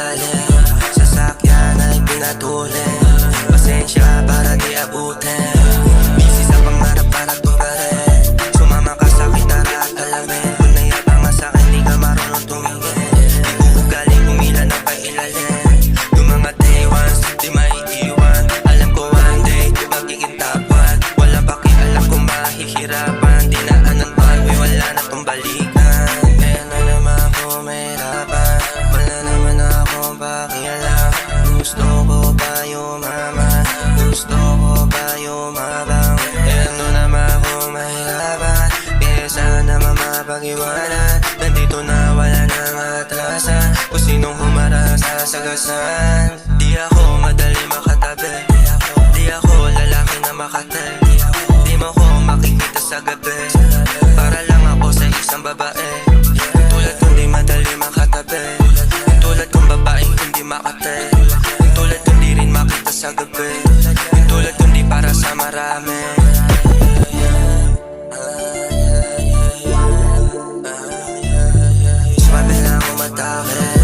ilalim Sasakyan ay pinatuloy. Mamapag-iwanan Nandito na wala nang atrasan Kung sinong humara sa sagasan Di ako madali makatabi. Di ako lalaki na makate Di mo ko makikita sa gabi. Para lang ako sa isang babae. Tulad kong di madali makatabi. Tulad kong babaeng hindi makate Tulad kong di rin makita sa gabi. Tulad kong di para sa marami mataré.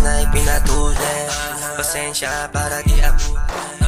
sana'y pinatulan Pasensya para di abot